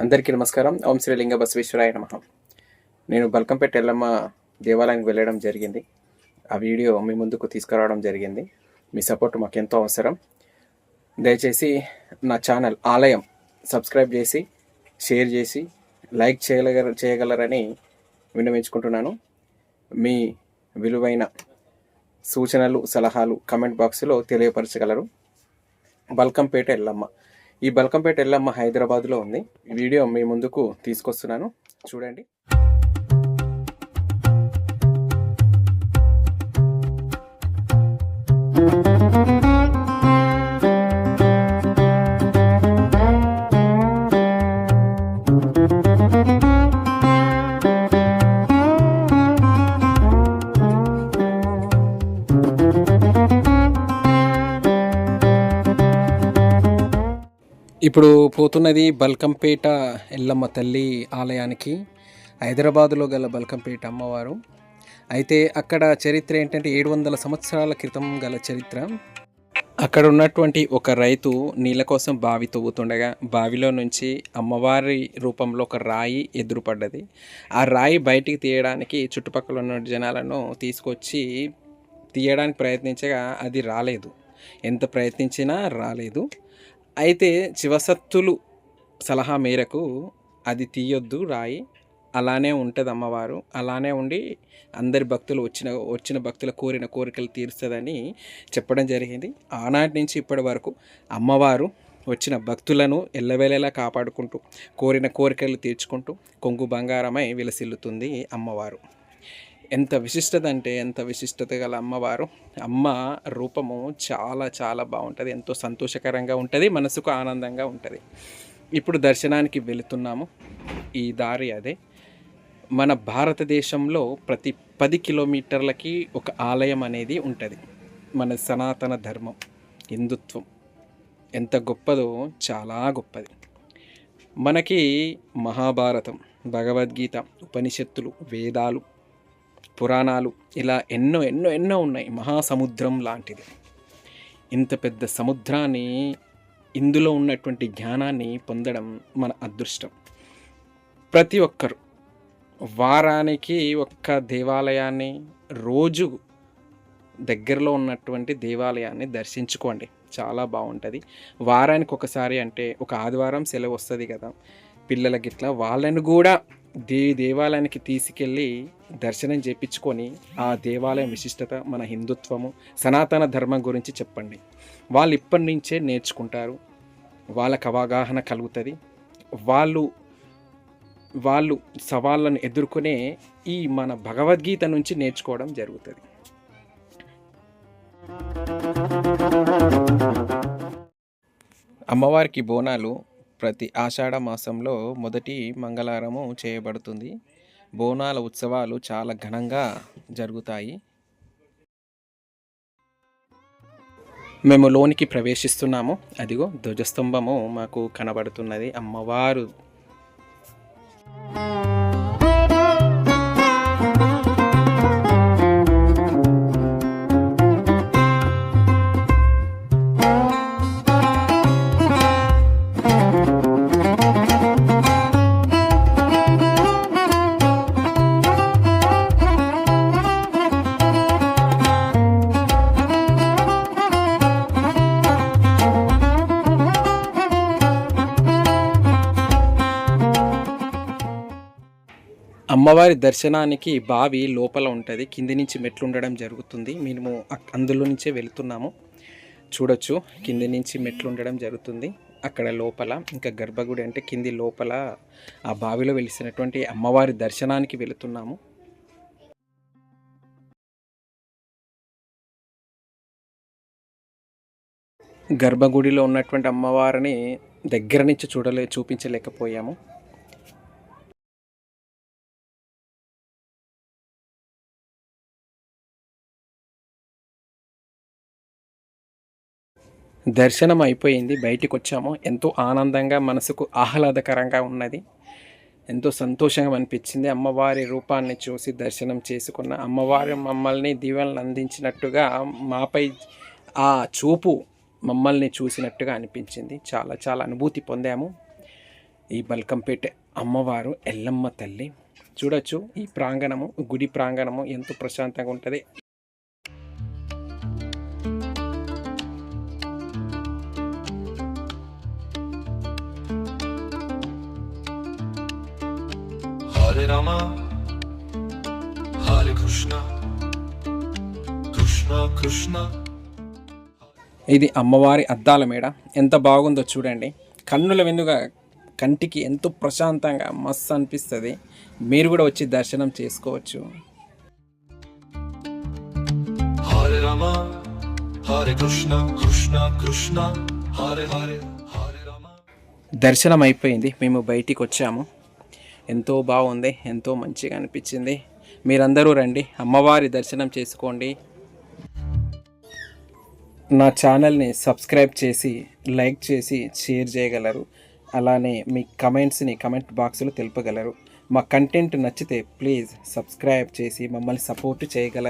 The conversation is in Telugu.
అందరికీ నమస్కారం. ఓం శ్రీ లింగ బసవేశ్వరాయ నమ. నేను బల్కంపేట ఎల్లమ్మ దేవాలయానికి వెళ్ళడం జరిగింది. ఆ వీడియో మీ ముందుకు తీసుకురావడం జరిగింది. మీ సపోర్ట్ మాకు ఎంతో అవసరం. దయచేసి నా ఛానల్ ఆలయం సబ్స్క్రైబ్ చేసి షేర్ చేసి లైక్ చేయగల చేయగలరని విన్నవించుకుంటున్నాను. మీ విలువైన సూచనలు సలహాలు కమెంట్ బాక్స్లో తెలియపరచగలరు. బల్కంపేట ఎల్లమ్మ. ఈ బల్కంపేట ఎల్లమ్మ హైదరాబాద్లో ఉంది. ఈ వీడియో మీ ముందుకు తీసుకొస్తున్నాను. చూడండి. ఇప్పుడు పోతున్నది బల్కంపేట ఎల్లమ్మ తల్లి ఆలయానికి. హైదరాబాదులో గల బల్కంపేట అమ్మవారు. అయితే అక్కడ చరిత్ర ఏంటంటే ఏడు వందల సంవత్సరాల క్రితం గల చరిత్ర. అక్కడ ఉన్నటువంటి ఒక రైతు నీళ్ళ కోసం బావి తవ్వుతుండగా బావిలో నుంచి అమ్మవారి రూపంలో ఒక రాయి ఎదురుపడ్డది. ఆ రాయి బయటికి తీయడానికి చుట్టుపక్కల ఉన్న జనాలను తీసుకొచ్చి తీయడానికి ప్రయత్నించగా అది రాలేదు. ఎంత ప్రయత్నించినా రాలేదు. అయితే శివసత్తులు సలహా మేరకు అది తీయొద్దు రాయి. అలానే ఉంటుంది అమ్మవారు. అలానే ఉండి అందరి భక్తులు వచ్చిన వచ్చిన భక్తుల కోరిన కోరికలు తీరుస్తుందని చెప్పడం జరిగింది. ఆనాటి నుంచి ఇప్పటి వరకు అమ్మవారు వచ్చిన భక్తులను ఎల్లవేళలా కాపాడుకుంటూ కోరిన కోరికలు తీర్చుకుంటూ కొంగు బంగారమై విలసిల్లుతుంది అమ్మవారు. ఎంత విశిష్టత అంటే ఎంత విశిష్టత గల అమ్మవారు. అమ్మ రూపము చాలా చాలా బాగుంటుంది. ఎంతో సంతోషకరంగా ఉంటుంది. మనసుకు ఆనందంగా ఉంటుంది. ఇప్పుడు దర్శనానికి వెళుతున్నాము. ఈ దారి అదే. మన భారతదేశంలో ప్రతి పది కిలోమీటర్లకి ఒక ఆలయం అనేది ఉంటుంది. మన సనాతన ధర్మం హిందుత్వం. ఎంత గొప్పదో చాలా గొప్పది. మనకి మహాభారతం భగవద్గీత ఉపనిషత్తులు వేదాలు పురాణాలు ఇలా ఎన్నో ఎన్నో ఎన్నో ఉన్నాయి. మహాసముద్రం లాంటిది. ఇంత పెద్ద సముద్రాన్ని ఇందులో ఉన్నటువంటి జ్ఞానాన్ని పొందడం మన అదృష్టం. ప్రతి ఒక్కరు వారానికి ఒక్క దేవాలయాన్ని రోజు దగ్గరలో ఉన్నటువంటి దేవాలయాన్ని దర్శించుకోండి. చాలా బాగుంటుంది. వారానికి ఒకసారి అంటే ఒక ఆదివారం సెలవు వస్తుంది కదా. పిల్లలకి ఇట్లా వాళ్ళని కూడా దే దేవాలయానికి తీసుకెళ్ళి దర్శనం చేయించుకొని ఆ దేవాలయం విశిష్టత మన హిందుత్వము సనాతన ధర్మం గురించి చెప్పండి. వాళ్ళు ఇప్పటి నుంచే నేర్చుకుంటారు. వాళ్ళకు అవగాహన కలుగుతుంది. వాళ్ళు వాళ్ళు సవాళ్ళను ఎదుర్కొనే ఈ మన భగవద్గీత నుంచి నేర్చుకోవడం జరుగుతుంది. అమ్మవారికి బోనాలు ప్రతి ఆషాఢ మాసంలో మొదటి మంగళవారము చేయబడుతుంది. బోనాల ఉత్సవాలు చాలా ఘనంగా జరుగుతాయి. మేము లోనికి ప్రవేశిస్తున్నాము. అదిగో ధ్వజస్తంభము మాకు కనబడుతున్నది. అమ్మవారు. అమ్మవారి దర్శనానికి బావి లోపల ఉంటుంది. కింది నుంచి మెట్లు ఉండడం జరుగుతుంది. మేము అందులో నుంచే వెళ్తున్నాము. చూడొచ్చు. కింది నుంచి మెట్లు ఉండడం జరుగుతుంది. అక్కడ లోపల ఇంకా గర్భగుడి అంటే కింది లోపల ఆ బావిలో వెలిసినటువంటి అమ్మవారి దర్శనానికి వెళుతున్నాము. గర్భగుడిలో ఉన్నటువంటి అమ్మవారిని దగ్గర నుంచి చూడలే చూపించలేకపోయాము. దర్శనం అయిపోయింది బయటికి వచ్చాము ఎంతో ఆనందంగా మనసుకు ఆహ్లాదకరంగా ఉన్నది. ఎంతో సంతోషంగా అనిపించింది. అమ్మవారి రూపాన్ని చూసి దర్శనం చేసుకున్న అమ్మవారి మమ్మల్ని దీవెనలు అందించినట్టుగా మాపై ఆ చూపు మమ్మల్ని చూసినట్టుగా అనిపించింది. చాలా చాలా అనుభూతి పొందాము. ఈ బల్కంపేట అమ్మవారు ఎల్లమ్మ తల్లి. చూడొచ్చు ఈ ప్రాంగణము గుడి ప్రాంగణము ఎంతో ప్రశాంతంగా ఉంటుంది. Hare Rama, Hare Krishna, Krishna Krishna, ఇది అమ్మవారి అద్దాల మేడ. ఎంత బాగుందో చూడండి. కన్నుల విందుగా కంటికి ఎంతో ప్రశాంతంగా మస్తు అనిపిస్తుంది. మీరు కూడా వచ్చి దర్శనం చేసుకోవచ్చు. Hare Rama. దర్శనం అయిపోయింది. మేము బయటికి వచ్చాము. ఎంతో బాగుంది ఎంతో మంచిగా అనిపించింది. మీరందరూ రండి అమ్మవారి దర్శనం చేసుకోండి. నా ఛానల్ని సబ్స్క్రైబ్ చేసి లైక్ చేసి షేర్ చేయగలరు. అలానే మీ కమెంట్స్ని కమెంట్ బాక్స్లో తెలుపగలరు. మా కంటెంట్ నచ్చితే ప్లీజ్ సబ్స్క్రైబ్ చేసి మమ్మల్ని సపోర్ట్ చేయగలరు.